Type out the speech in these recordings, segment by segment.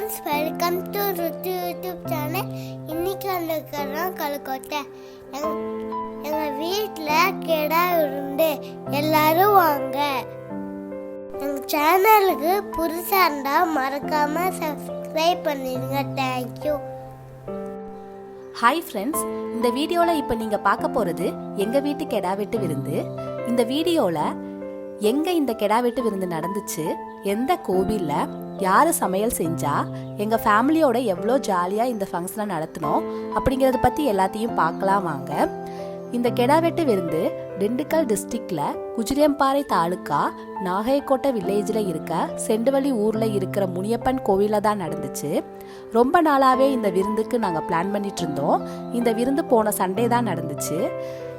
Friends welcome to Ruthu YouTube channel இன்னைக்கு வந்துருக்கிறோம் கலக்கோட்டை எங்க எங்கள் வீட்டில் கெடா உண்டு எல்லாரும் வாங்க. எங்கள் சேனலுக்கு புதுசாக இருந்தால் மறக்காமல் சப்ஸ்கிரைப் பண்ணிடுங்க. தேங்க்யூ ஹாய் ஃப்ரெண்ட்ஸ் இந்த வீடியோவில் இப்போ நீங்கள் பார்க்க போகிறது எங்கள் வீட்டு கெடா வெட்டு விருந்து. இந்த வீடியோவில் எங்கே இந்த கெடா வெட்டு விருந்து நடந்துச்சு? எந்த கோவிலில்? யார் சமையல் செஞ்சா? எங்கள் ஃபேமிலியோட எவ்வளோ ஜாலியாக இந்த ஃபங்க்ஷனை நடத்தினோம்? அப்படிங்கிறத பற்றி எல்லாத்தையும் பார்க்கலாம் வாங்க. இந்த கெடா வெட்டு விருந்து திண்டுக்கல் டிஸ்ட்ரிக்ட்ல குஜிரியம்பாறை தாலுக்கா நாகைக்கோட்டை வில்லேஜில் இருக்க செண்டுவழி ஊரில் இருக்கிற முனியப்பன் கோவிலில் தான் நடந்துச்சு. ரொம்ப நாளாகவே இந்த விருந்துக்கு நாங்கள் பிளான் பண்ணிட்டு இருந்தோம். இந்த விருந்து போன சண்டே தான் நடந்துச்சு.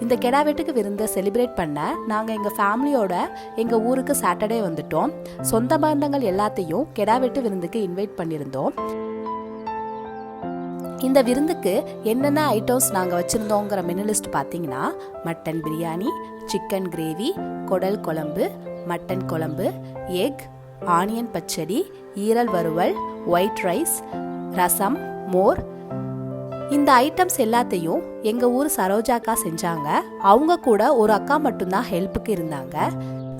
இந்த கெடா வெட்டுக்கு விருந்தை செலிப்ரேட் பண்ண நாங்கள் எங்கள் ஃபேமிலியோட எங்கள் ஊருக்கு சாட்டர்டே வந்துட்டோம். சொந்த பந்தங்கள் எல்லாத்தையும் கெடா வெட்டு விருந்துக்கு இன்வைட் பண்ணியிருந்தோம். இந்த விருந்துக்கு என்னென்ன ஐட்டம்ஸ் நாங்கள் வச்சுருந்தோங்கிற மெனு லிஸ்ட் பார்த்தீங்கன்னா மட்டன் பிரியாணி சிக்கன் கிரேவி குடல் குழம்பு மட்டன் குழம்பு எக் ஆனியன் பச்சடி ஈரல் வறுவல் ஒயிட் ரைஸ் ரசம் மோர் இந்த ஐட்டம்ஸ் எல்லாத்தையும் எங்கள் ஊர் சரோஜாக்கா செஞ்சாங்க. அவங்க கூட ஒரு அக்கா மட்டும்தான் ஹெல்ப்புக்கு இருந்தாங்க.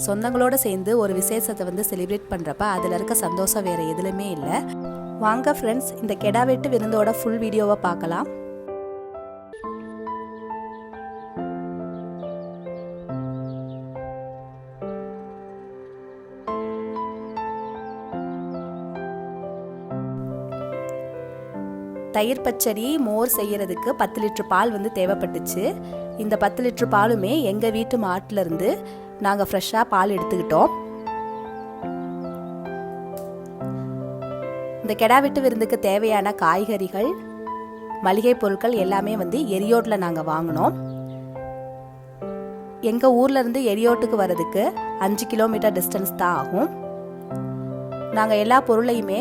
சொந்தங்களோட சேர்ந்து ஒரு விசேஷத்தை வந்து செலிப்ரேட் பண்ணுறப்ப அதில் இருக்க சந்தோஷம் வேறு எதுலையுமே இல்லை. வாங்க ஃப்ரெண்ட்ஸ் இந்த கெடா வெட்டு விருந்தோட ஃபுல் வீடியோவை பார்க்கலாம். தயிர் பச்சடி மோர் செய்கிறதுக்கு பத்து லிட்ரு பால் வந்து தேவைப்பட்டுச்சு. இந்த பத்து லிட்டர் பாலுமே எங்கள் வீட்டு மாட்டிலேருந்து நாங்கள் ஃப்ரெஷ்ஷாக பால் எடுத்துக்கிட்டோம். இந்த கெடா வெட்டு விருந்துக்கு தேவையான காய்கறிகள் மளிகை பொருட்கள் எல்லாமே வந்து எரியோட்டில் நாங்கள் வாங்கினோம். எங்கள் ஊர்லேருந்து எரியோட்டுக்கு வர்றதுக்கு அஞ்சு கிலோமீட்டர் டிஸ்டன்ஸ் தான் ஆகும். நாங்கள் எல்லா பொருளையுமே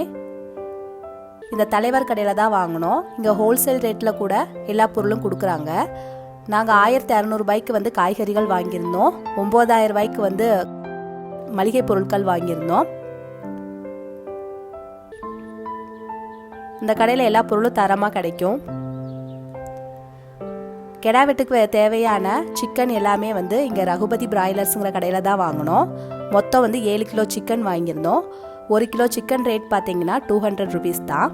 இந்த தலைவர் கடையில் தான் வாங்கினோம். இங்கே ஹோல்சேல் ரேட்டில் கூட எல்லா பொருளும் கொடுக்குறாங்க. நாங்கள் ஆயிரத்தி அறநூறுபாய்க்கு வந்து காய்கறிகள் வாங்கியிருந்தோம். ஒம்பதாயிரம் ரூபாய்க்கு வந்து மளிகை பொருட்கள் வாங்கியிருந்தோம். இந்த கடையில் எல்லா பொருளும் தரமாக கிடைக்கும். கெடா வெட்டுக்கு தேவையான சிக்கன் எல்லாமே வந்து இங்கே ரகுபதி பிராய்லர்ஸுங்கிற கடையில் தான் வாங்கினோம். மொத்தம் வந்து ஏழு கிலோ சிக்கன் வாங்கியிருந்தோம். ஒரு கிலோ சிக்கன் ரேட் பார்த்தீங்கன்னா டூ ஹண்ட்ரட் ருபீஸ் தான்.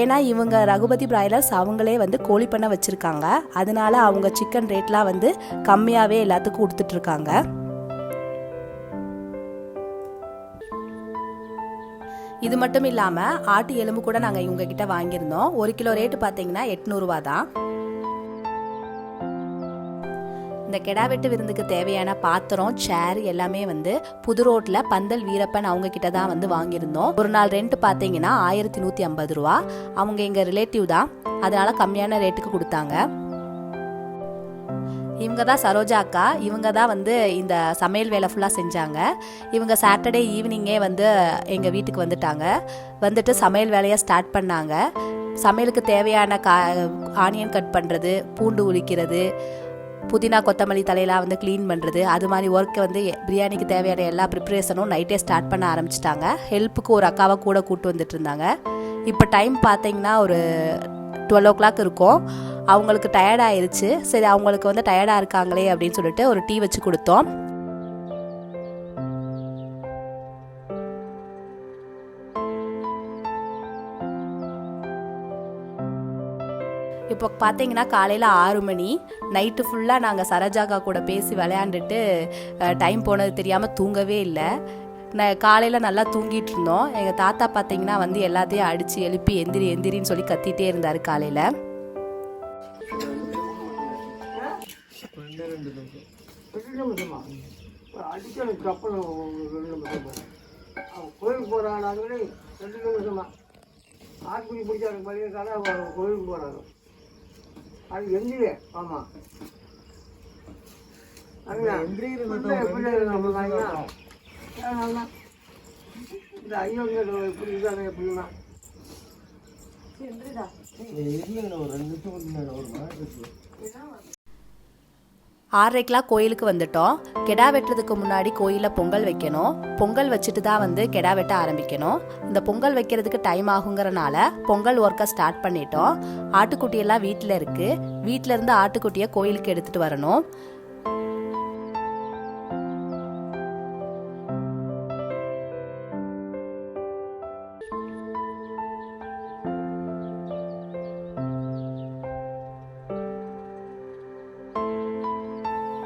ஏன்னா இவங்க ரகுபதி பிராய்லர்ஸ் அவங்களே வந்து கோழி பண்ண வச்சுருக்காங்க. அதனால அவங்க சிக்கன் ரேட்லாம் வந்து கம்மியாகவே எல்லாத்துக்கும் கொடுத்துட்ருக்காங்க. இது மட்டும் இல்லாமல் ஆட்டு எலும்பு கூட நாங்கள் இவங்கக்கிட்ட வாங்கியிருந்தோம். ஒரு கிலோ ரேட்டு பார்த்தீங்கன்னா எட்நூறுவா தான். இந்த கெடா வெட்டு விருந்துக்கு தேவையான பாத்திரம் சேர் எல்லாமே வந்து புது ரோட்ல பந்தல் வீரப்பன் அவங்க கிட்ட தான் வந்து வாங்கியிருந்தோம். ஒரு நாள் ரெண்ட் பார்த்தீங்கன்னா ஆயிரத்தி நூற்றி ஐம்பது ரூபா. அவங்க எங்கள் ரிலேட்டிவ் தான். அதனால கம்மியான ரேட்டுக்கு கொடுத்தாங்க. இவங்க தான் சரோஜா அக்கா. இவங்க தான் வந்து இந்த சமையல் வேலை ஃபுல்லாக செஞ்சாங்க. இவங்க சாட்டர்டே ஈவினிங்கே வந்து எங்கள் வீட்டுக்கு வந்துட்டாங்க. வந்துட்டு சமையல் வேலையை ஸ்டார்ட் பண்ணாங்க. சமையலுக்கு தேவையான கா ஆனியன் கட் பண்ணுறது பூண்டு உரிக்கிறது புதினா கொத்தமல்லி தலையெல்லாம் வந்து க்ளீன் பண்ணுறது அது மாதிரி ஒர்க்கை வந்து பிரியாணிக்கு தேவையான எல்லா ப்ரிப்ரேஷனும் நைட்டே ஸ்டார்ட் பண்ண ஆரம்பிச்சிட்டாங்க. ஹெல்ப்புக்கு ஒரு அக்காவை கூட கூட்டு வந்துட்டு இருந்தாங்க. இப்போ டைம் பார்த்தீங்கன்னா ஒரு டுவெல் ஓ கிளாக் இருக்கும். அவங்களுக்கு டயர்டாயிருச்சு சரி அவங்களுக்கு வந்து டயர்டாக இருக்காங்களே அப்படின்னு சொல்லிட்டு ஒரு டீ வச்சு கொடுத்தோம். இப்போ பார்த்தீங்கன்னா காலையில் ஆறு மணி. நைட்டு ஃபுல்லாக நாங்கள் சரஜாகா கூட பேசி விளையாண்டுட்டு டைம் போனது தெரியாமல் தூங்கவே இல்லை. நான் காலையில் நல்லா தூங்கிட்டு இருந்தோம். எங்கள் தாத்தா பார்த்தீங்கன்னா வந்து எல்லாத்தையும் அடித்து எழுப்பி எந்திரி எந்திரின்னு சொல்லி கத்திட்டே இருந்தார் காலையில். அடிக்கணும் கப்பல் கோயிலுக்கு போகிறாங்க ரெண்டு நிமிஷமா ஆட்குடி பிடிச்சாரு பள்ளிக்காக அவன் கோயிலுக்கு போகிறாங்க அது எந்திரியே ஆமாம் இந்த ஐயோங்க இப்படி இருக்காங்க எப்படின்னா ஆறரைக்கெலாம் கோயிலுக்கு வந்துட்டோம். கெடா வெட்டுறதுக்கு முன்னாடி கோயிலில் பொங்கல் வைக்கணும். பொங்கல் வச்சுட்டு தான் வந்து கெடா வெட்ட ஆரம்பிக்கணும். இந்த பொங்கல் வைக்கிறதுக்கு டைம் ஆகுங்கிறனால பொங்கல் ஒர்க்கை ஸ்டார்ட் பண்ணிட்டோம். ஆட்டுக்குட்டியெல்லாம் வீட்டில் இருக்குது வீட்டில் இருந்து ஆட்டுக்குட்டியை கோயிலுக்கு எடுத்துகிட்டு வரணும்.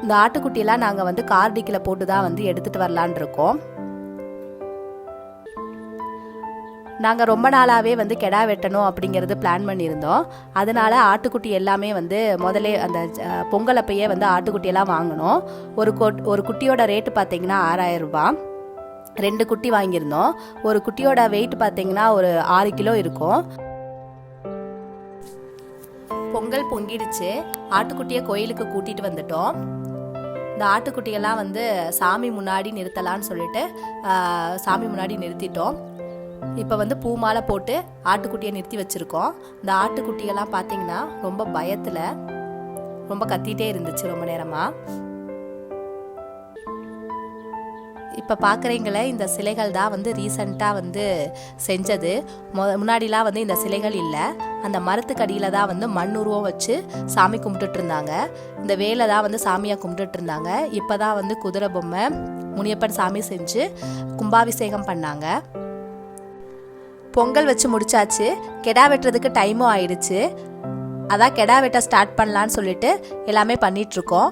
இந்த ஆட்டுக்குட்டியெல்லாம் நாங்கள் வந்து கார் டிக்கில் போட்டு தான் வந்து எடுத்துகிட்டு வரலான் இருக்கோம். நாங்கள் ரொம்ப நாளாகவே வந்து கெடா வெட்டணும் அப்படிங்கிறது பிளான் பண்ணியிருந்தோம். அதனால ஆட்டுக்குட்டி எல்லாமே வந்து முதலே அந்த பொங்கல் அப்பயே வந்து ஆட்டுக்குட்டியெல்லாம் வாங்கினோம். ஒரு கொட் ஒரு குட்டியோட ரேட்டு பார்த்தீங்கன்னா ஆறாயிரம் ரூபாய். ரெண்டு குட்டி வாங்கியிருந்தோம். ஒரு குட்டியோட வெயிட் பார்த்தீங்கன்னா ஒரு ஆறு கிலோ இருக்கும். பொங்கல் பொங்கிடுச்சு. ஆட்டுக்குட்டியை கோயிலுக்கு கூட்டிட்டு வந்துட்டோம். இந்த ஆட்டுக்குட்டியெல்லாம் வந்து சாமி முன்னாடி நிறுத்தலான்னு சொல்லிட்டு சாமி முன்னாடி நிறுத்திட்டோம். இப்போ வந்து பூ மாலை போட்டு ஆட்டுக்குட்டியை நிறுத்தி வச்சுருக்கோம். இந்த ஆட்டுக்குட்டியெல்லாம் பார்த்தீங்கன்னா ரொம்ப பயத்தில் ரொம்ப கத்திகிட்டே இருந்துச்சு ரொம்ப நேரமாக இப்போ பார்க்குறீங்களே இந்த சிலைகள் தான் வந்து ரீசண்டாக வந்து செஞ்சது. மொ முன்னாடிலாம் வந்து இந்த சிலைகள் இல்லை. அந்த மரத்துக்கடியில் தான் வந்து மண் உருவம் வச்சு சாமி கும்பிட்டுட்டு இருந்தாங்க. இந்த வேலை தான் வந்து சாமியாக கும்பிட்டுட்டு இருந்தாங்க. இப்போ தான் வந்து குதிரை பொம்மை முனியப்பன் சாமி செஞ்சு கும்பாபிஷேகம் பண்ணாங்க. பொங்கல் வச்சு முடிச்சாச்சு. கெடா வெட்டுறதுக்கு டைமும் ஆயிடுச்சு. அதான் கெடா வெட்ட ஸ்டார்ட் பண்ணலான்னு சொல்லிட்டு எல்லாமே பண்ணிட்டு இருக்கோம்.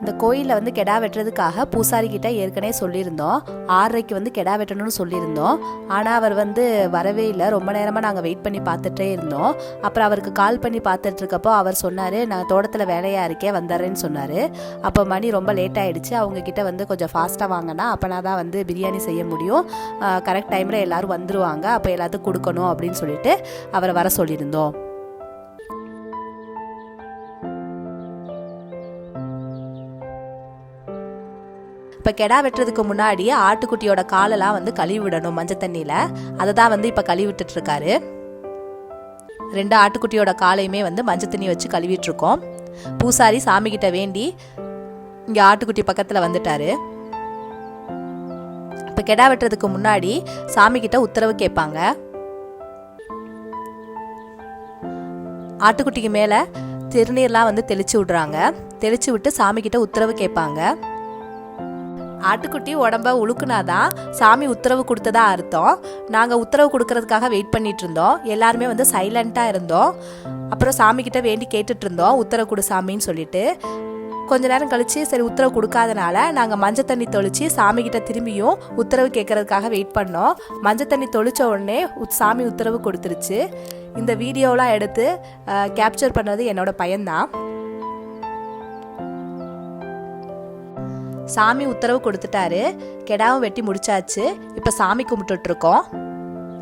இந்த கோயிலில் வந்து கெடா வெட்டுறதுக்காக பூசாரி கிட்ட ஏற்கனவே சொல்லியிருந்தோம். ஆறரைக்கு வந்து கெடா வெட்டணும்னு சொல்லியிருந்தோம். ஆனால் அவர் வந்து வரவே இல்லை. ரொம்ப நேரமாக நாங்கள் வெயிட் பண்ணி பார்த்துட்டே இருந்தோம். அப்புறம் அவருக்கு கால் பண்ணி பார்த்துட்டு இருக்கப்போ அவர் சொன்னார் நான் தோட்டத்தில் வேலையாக இருக்கே வந்துடுறேன்னு சொன்னார். அப்போ மணி ரொம்ப லேட் ஆகிடுச்சு அவங்க கிட்ட வந்து கொஞ்சம் ஃபாஸ்ட்டாக வாங்கினா அப்போனா தான் வந்து பிரியாணி செய்ய முடியும். கரெக்ட் டைமில் எல்லாரும் வந்துருவாங்க. அப்போ எல்லாத்துக்கும் கொடுக்கணும் அப்படின்னு சொல்லிட்டு அவரை வர சொல்லியிருந்தோம். இப்போ கெடா வெட்டுறதுக்கு முன்னாடி ஆட்டுக்குட்டியோட காலெல்லாம் வந்து கழுவி விடணும் மஞ்சள் தண்ணியில். அதை தான் வந்து இப்போ கழுவி விட்டுட்ருக்காரு ரெண்டு ஆட்டுக்குட்டியோட காலையுமே வந்து மஞ்சள் தண்ணி வச்சு கழுவிட்டுருக்கோம். பூசாரி சாமிக்கிட்ட வேண்டி இங்கே ஆட்டுக்குட்டி பக்கத்தில் வந்துட்டாரு. இப்போ கெடா வெட்டுறதுக்கு முன்னாடி சாமிக்கிட்ட உத்தரவு கேட்பாங்க. ஆட்டுக்குட்டிக்கு மேலே திருநீர்லாம் வந்து தெளிச்சு விடுறாங்க. தெளிச்சு விட்டு சாமிக்கிட்ட உத்தரவு கேட்பாங்க. ஆட்டுக்குட்டி உடம்ப உழுக்குனாதான் சாமி உத்தரவு கொடுத்ததா அர்த்தம். நாங்கள் உத்தரவு கொடுக்கறதுக்காக வெயிட் பண்ணிட்டு இருந்தோம். எல்லாருமே வந்து சைலண்ட்டாக இருந்தோம். அப்புறம் சாமி கிட்ட வேண்டி கேட்டுட்டு இருந்தோம். உத்தரவு கொடு சாமின்னு சொல்லிட்டு. கொஞ்ச நேரம் கழிச்சு சரி உத்தரவு கொடுக்காதனால நாங்கள் மஞ்சள் தண்ணி தொளிச்சு சாமி கிட்ட திரும்பியும் உத்தரவு கேட்கறதுக்காக வெயிட் பண்ணோம். மஞ்சள் தண்ணி தொளிச்ச உடனே சாமி உத்தரவு கொடுத்துருச்சு. இந்த வீடியோலாம் எடுத்து கேப்சர் பண்ணது என்னோட பையன்தான். சாமி உத்தரவு கொடுத்துட்டாரு. கெடாவும் வெட்டி முடிச்சாச்சு. இப்போ சாமி கும்பிட்டுட்டு இருக்கோம்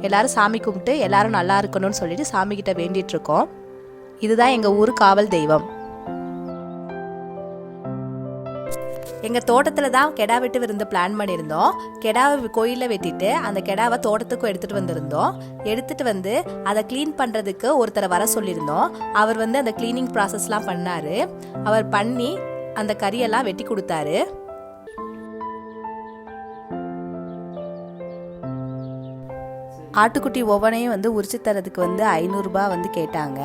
எல்லாரும் சாமி கும்பிட்டு எல்லாரும் நல்லா இருக்கணும்னு சொல்லிட்டு சாமி கிட்ட வேண்டிட்டு இருக்கோம் இதுதான் எங்க ஊர் காவல் தெய்வம். எங்கள் தோட்டத்தில் தான் கெடா வெட்டு விருந்து பிளான் பண்ணியிருந்தோம். கெடாவை கோயிலில் வெட்டிட்டு அந்த கெடாவை தோட்டத்துக்கும் எடுத்துகிட்டு வந்திருந்தோம். எடுத்துட்டு வந்து அதை க்ளீன் பண்ணுறதுக்கு ஒருத்தரை வர சொல்லியிருந்தோம். அவர் வந்து அந்த க்ளீனிங் ப்ராசஸ்லாம் பண்ணார். அவர் பண்ணி அந்த கறியெல்லாம் வெட்டி கொடுத்தாரு. ஆட்டுக்குட்டி ஒவ்வொன்றையும் வந்து உரிச்சு தரதுக்கு வந்து ஐநூறுரூபா வந்து கேட்டாங்க.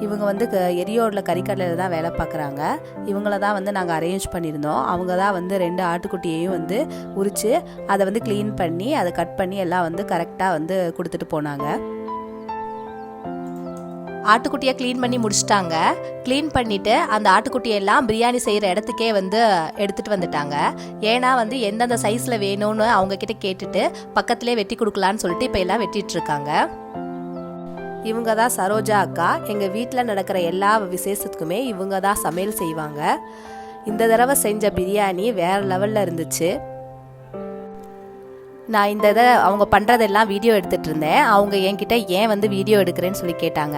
இவங்க வந்து க- எரியோடில் கறிக்கடையில் தான் வேலை பார்க்குறாங்க இவங்கள தான் வந்து நாங்கள் அரேஞ்ச் பண்ணியிருந்தோம். அவங்க தான் வந்து ரெண்டு ஆட்டுக்குட்டியையும் வந்து உரித்து அதை வந்து க்ளீன் பண்ணி அதை கட் பண்ணி எல்லாம் வந்து கரெக்டாக வந்து கொடுத்துட்டு போனாங்க. ஆட்டுக்குட்டியை க்ளீன் பண்ணி முடிச்சிட்டாங்க. க்ளீன் பண்ணிட்டு அந்த ஆட்டுக்குட்டியை எல்லாம் பிரியாணி செய்கிற இடத்துக்கே வந்து எடுத்துகிட்டு வந்துட்டாங்க. ஏன்னா வந்து எந்தெந்த சைஸில் வேணும்னு அவங்கக்கிட்ட கேட்டுட்டு பக்கத்திலே வெட்டி கொடுக்கலான்னு சொல்லிட்டு இப்போ எல்லாம் வெட்டிட்டு இருக்காங்க. இவங்க தான் சரோஜா அக்கா. எங்கள் வீட்டில் நடக்கிற எல்லா விசேஷத்துக்குமே இவங்க தான் சமையல் செய்வாங்க. இந்த தடவை செஞ்ச பிரியாணி வேற லெவலில் இருந்துச்சு. நான் இந்த இதை அவங்க பண்ணுறதெல்லாம் வீடியோ எடுத்துகிட்டு இருந்தேன். அவங்க என்கிட்ட ஏன் வந்து வீடியோ எடுக்கிறேன்னு சொல்லி கேட்டாங்க.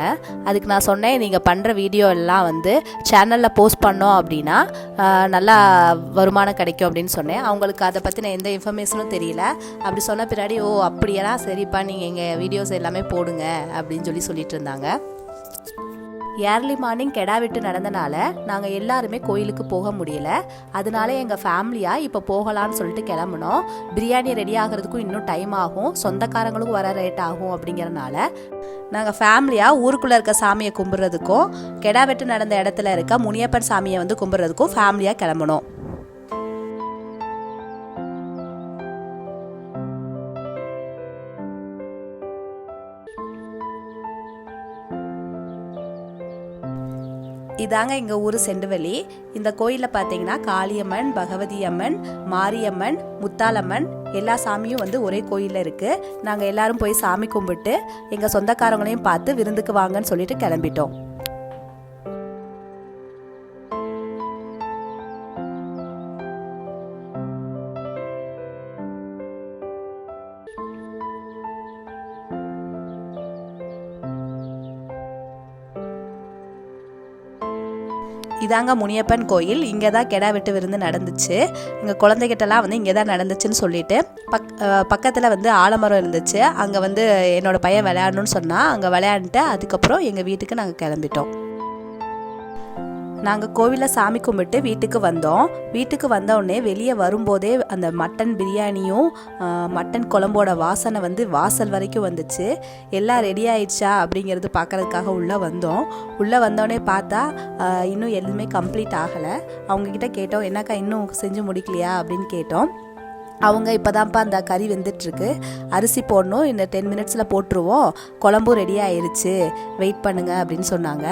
அதுக்கு நான் சொன்னேன் நீங்கள் பண்ணுற வீடியோ எல்லாம் வந்து சேனலில் போஸ்ட் பண்ணோம் அப்படின்னா நல்லா வருமானம் கிடைக்கும் அப்படின்னு சொன்னேன். அவங்களுக்கு அதை பற்றின எந்த இன்ஃபர்மேஷனும் தெரியல. அப்படி சொன்ன பின்னாடி ஓ அப்படியெல்லாம் சரிப்பா. நீங்கள் எங்கள் வீடியோஸ் எல்லாமே போடுங்க. அப்படின்னு சொல்லி சொல்லிட்டு இருந்தாங்க. ஏர்லி மார்னிங் கெடா வெட்டு நடந்தனால நாங்கள் எல்லாருமே கோயிலுக்கு போக முடியல. அதனால எங்கள் ஃபேமிலியாக இப்போ போகலான்னு சொல்லிட்டு கிளம்புனோம். பிரியாணி ரெடி ஆகிறதுக்கும் இன்னும் டைம் ஆகும். சொந்தக்காரங்களும் வர ரேட் ஆகும் அப்படிங்கறனால நாங்கள் ஃபேமிலியாக ஊருக்குள்ளே இருக்க சாமியை கும்பிட்றதுக்கும் கெடா வெட்டு நடந்த இடத்துல இருக்க முனியப்பன் சாமியை வந்து கும்பிட்றதுக்கும் ஃபேமிலியாக கிளம்புனோம். இதாங்க எங்கள் ஊர் செண்டுவெளி. இந்த கோயிலில் பார்த்தீங்கன்னா காளியம்மன் பகவதி அம்மன் மாரியம்மன் முத்தாலம்மன் எல்லா சாமியும் வந்து ஒரே கோயிலில் இருக்குது நாங்கள் எல்லாரும் போய் சாமி கும்பிட்டு எங்கள் சொந்தக்காரங்களையும் பார்த்து விருந்துக்கு வாங்கன்னு சொல்லிட்டு கிளம்பிட்டோம். இதாங்க முனியப்பன் கோயில். இங்கே தான் கெடா வெட்டு விருந்து நடந்துச்சு. எங்கள் குழந்தைகிட்டலாம் வந்து இங்கே தான் நடந்துச்சுன்னு சொல்லிட்டு பக் பக்கத்தில் வந்து ஆலமரம் இருந்துச்சு. அங்கே வந்து என்னோடய பையன் விளையாடணும்னு சொன்னால் அங்கே விளையாண்டுட்டு அதுக்கப்புறம் எங்கள் வீட்டுக்கு நாங்கள் கிளம்பிட்டோம். நாங்கள் கோவிலில் சாமி கும்பிட்டு வீட்டுக்கு வந்தோம். வீட்டுக்கு வந்த வெளியே வரும்போதே அந்த மட்டன் பிரியாணியும் மட்டன் குழம்போட வாசனை வந்து வாசல் வரைக்கும் வந்துச்சு. எல்லாம் ரெடி ஆயிடுச்சா அப்படிங்கிறது பார்க்குறதுக்காக உள்ளே வந்தோம். உள்ளே வந்தோடனே பார்த்தா இன்னும் எதுவுமே கம்ப்ளீட் ஆகலை. அவங்கக்கிட்ட கேட்டோம் என்னக்கா இன்னும் செஞ்சு முடிக்கலையா? அப்படின்னு கேட்டோம். அவங்க இப்போ தான்ப்பா அந்த கறி வெந்துட்டுருக்கு. அரிசி போடணும் இந்த டென் மினிட்ஸில் போட்டுருவோம். குழம்பும் ரெடி ஆயிடுச்சு வெயிட் பண்ணுங்க அப்படின்னு சொன்னாங்க.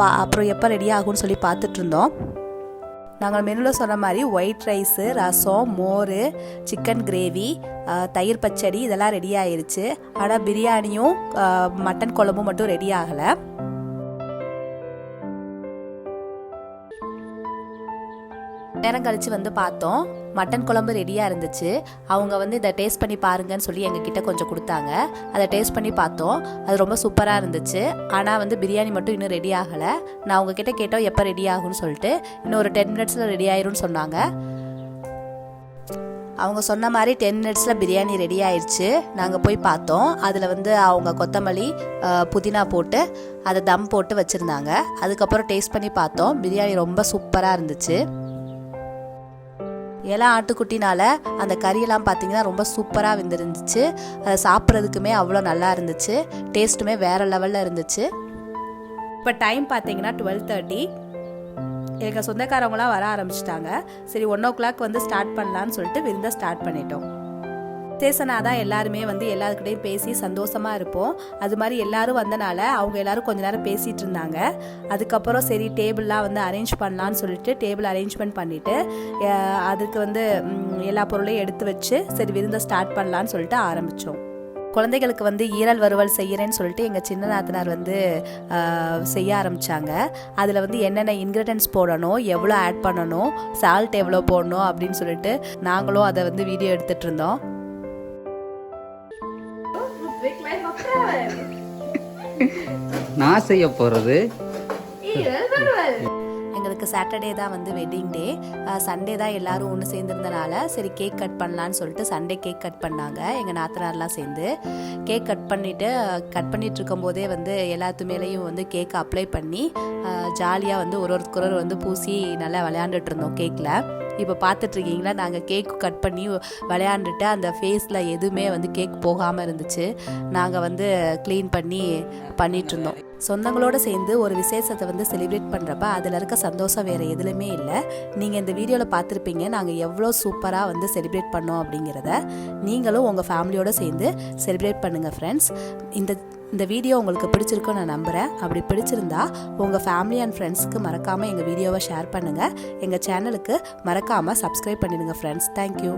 பா அப்புறம் எப்போ ரெடி ஆகும்னு சொல்லி பார்த்துட்ருந்தோம் நாங்கள் மெனுவில் சொன்ன மாதிரி ஒயிட் ரைஸு ரசம் மோர் சிக்கன் கிரேவி தயிர் பச்சடி இதெல்லாம் ரெடி ஆயிடுச்சு ஆனால் பிரியாணியும் மட்டன் குழம்பும் மட்டும் ரெடி ஆகலை. நேரம் கழிச்சு வந்து பார்த்தோம். மட்டன் குழம்பு ரெடியாக இருந்துச்சு. அவங்க வந்து இதை டேஸ்ட் பண்ணி பாருங்கன்னு சொல்லி எங்ககிட்ட கொஞ்சம் கொடுத்தாங்க. அதை டேஸ்ட் பண்ணி பார்த்தோம். அது ரொம்ப சூப்பராக இருந்துச்சு. ஆனால் வந்து பிரியாணி மட்டும் இன்னும் ரெடி ஆகலை. நான் அவங்கக்கிட்ட கேட்டோம் எப்போ ரெடி ஆகும்னு சொல்லிட்டு. இன்னும் ஒரு டென் மினிட்ஸில் ரெடி ஆயிரும்னு சொன்னாங்க. அவங்க சொன்ன மாதிரி டென் மினிட்ஸில் பிரியாணி ரெடி ஆயிடுச்சு நாங்கள் போய் பார்த்தோம். அதில் வந்து அவங்க கொத்தமல்லி புதினா போட்டு அதை தம் போட்டு வச்சுருந்தாங்க. அதுக்கப்புறம் டேஸ்ட் பண்ணி பார்த்தோம். பிரியாணி ரொம்ப சூப்பராக இருந்துச்சு. இலை ஆட்டுக்குட்டினால அந்த கறியெல்லாம் பார்த்தீங்கன்னா ரொம்ப சூப்பராக வெந்திருந்துச்சு. அதை சாப்பிட்றதுக்குமே அவ்வளோ நல்லா இருந்துச்சு. டேஸ்ட்டுமே வேறு லெவலில் இருந்துச்சு. இப்போ டைம் பார்த்தீங்கன்னா டுவெல் தேர்ட்டி. எங்கள் சொந்தக்காரவங்களாம் வர ஆரம்பிச்சிட்டாங்க. சரி ஒன் ஓ கிளாக் வந்து ஸ்டார்ட் பண்ணலான்னு சொல்லிட்டு விருந்தை ஸ்டார்ட் பண்ணிட்டோம். விசேஷனாக தான் எல்லாருமே வந்து எல்லாருக்கிட்டையும் பேசி சந்தோஷமாக இருப்போம். அது மாதிரி எல்லாரும் வந்தனால அவங்க எல்லாரும் கொஞ்ச நேரம் பேசிகிட்டு இருந்தாங்க. அதுக்கப்புறம் சரி டேபிள்லாம் வந்து அரேஞ்ச் பண்ணலான்னு சொல்லிட்டு டேபிள் அரேஞ்ச்மெண்ட் பண்ணிவிட்டு அதுக்கு வந்து எல்லா பொருளையும் எடுத்து வச்சு சரி விருந்தை ஸ்டார்ட் பண்ணலான்னு சொல்லிட்டு ஆரம்பித்தோம் குழந்தைகளுக்கு வந்து ஈரல் வறுவல் செய்கிறேன்னு சொல்லிட்டு எங்கள் சின்ன நாத்தனார் வந்து செய்ய ஆரம்பித்தாங்க அதில் வந்து என்னென்ன இன்க்ரீடியன்ஸ் போடணும் எவ்வளோ ஆட் பண்ணணும் சால்ட் எவ்வளோ போடணும் அப்படின்னு சொல்லிட்டு நாங்களும் அதை வந்து வீடியோ எடுத்துகிட்டு இருந்தோம். நான் செய்ய போறது. எங்களுக்கு சாட்டர்டே தான் வந்து வெட்டிங் டே சண்டே தான் எல்லாரும் ஒன்று சேர்ந்துருந்தனால சரி கேக் கட் பண்ணலான்னு சொல்லிட்டு சண்டே கேக் கட் பண்ணாங்க. எங்கள் நாத்தனார்லாம் சேர்ந்து கேக் கட் பண்ணிவிட்டு கட் பண்ணிட்டு இருக்கும்போதே வந்து எல்லாத்து மேலேயும் வந்து கேக் அப்ளை பண்ணி ஜாலியாக வந்து ஒரு ஒருத்தர் வந்து பூசி நல்லா விளையாண்டுட்டு இருந்தோம் கேக்கில் இப்போ பார்த்துட்ருக்கீங்களா? நாங்கள் கேக் கட் பண்ணி விளையாண்டுட்டு அந்த ஃபேஸில் எதுவுமே வந்து கேக் போகாமல் இருந்துச்சு. நாங்கள் வந்து க்ளீன் பண்ணி பண்ணிட்டு இருந்தோம் சொந்தங்களோட சேர்ந்து ஒரு விசேஷத்தை வந்து செலிப்ரேட் பண்ணுறப்ப அதில் இருக்க சந்தோஷம் வேறு எதுலையுமே இல்லை. நீங்கள் இந்த வீடியோவில் பார்த்துருப்பீங்க நாங்கள் எவ்வளோ சூப்பராக வந்து செலிப்ரேட் பண்ணோம் அப்படிங்கிறத நீங்களும் உங்கள் ஃபேமிலியோடு சேர்ந்து செலிப்ரேட் பண்ணுங்கள் ஃப்ரெண்ட்ஸ் இந்த இந்த வீடியோ உங்களுக்கு பிடிச்சிருக்குன்னு நான் நம்புகிறேன் அப்படி பிடிச்சிருந்தா உங்கள் ஃபேமிலி அண்ட் ஃப்ரெண்ட்ஸ்க்கு மறக்காமல் எங்கள் வீடியோவை ஷேர் பண்ணுங்கள் எங்கள் சேனலுக்கு மறக்காமல் சப்ஸ்கிரைப் பண்ணிடுங்க ஃப்ரெண்ட்ஸ் தேங்க்யூ